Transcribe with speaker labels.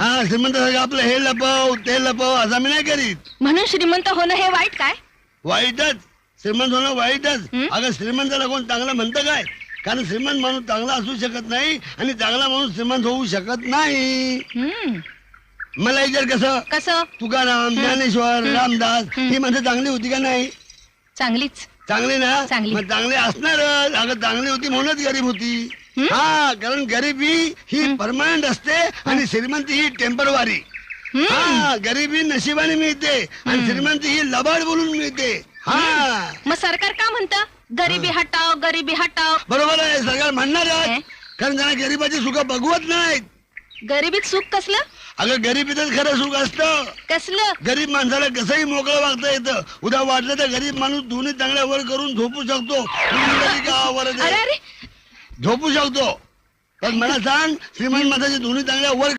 Speaker 1: हा श्रीमंत आपलं हे लपव ते लपव असं मी नाही करीत.
Speaker 2: म्हणून श्रीमंत होणं हे वाईट काय?
Speaker 1: वाईटच. श्रीमंत होणं वाईटच.
Speaker 2: हं?
Speaker 1: अगं श्रीमंताला कोण चांगलं म्हणतं काय? कारण श्रीमंत माणूस चांगला असू शकत नाही आणि चांगला माणूस श्रीमंत होऊ शकत नाही.
Speaker 2: हम्म.
Speaker 1: मला विचार कसं?
Speaker 2: कसं?
Speaker 1: तुकाराम ज्ञानेश्वर रामदास ही माणसं चांगली होती का नाही?
Speaker 2: चांगलीच.
Speaker 1: चांगली ना?
Speaker 2: चांगली.
Speaker 1: मग चांगली असणारच अगं चांगली होती म्हणूनच गरीब होती.
Speaker 2: हं?
Speaker 1: कारण गरिबी ही परमनंट असते आणि श्रीमंती ही टेम्परवारी. हा? गरिबी नशिबाने मिळते आणि श्रीमंती ही लबाड बोलून मिळते. हा.
Speaker 2: मग सरकार का म्हणतं? गरिबी हटाव गरिबी हटाव
Speaker 1: बरोबर आहे सरकार म्हणणार
Speaker 2: हे?
Speaker 1: कारण त्यांना गरिबाची सुख बघवत नाहीत.
Speaker 2: गरिबीत सुख कसलं?
Speaker 1: अगं गरिबीतच खरं सुख असतं.
Speaker 2: कसलं?
Speaker 1: गरीब माणसाला कसंही मोकळं वागता येतं. उद्या वाटलं तर गरीब माणूस दोन्ही चांगल्या वर करून झोपू शकतो. मुलगी गावावर
Speaker 2: अरे अरे!
Speaker 1: झोपू शकतो. पण मला सांग श्रीमंत माणसाचे दोन्ही चांगल्या वर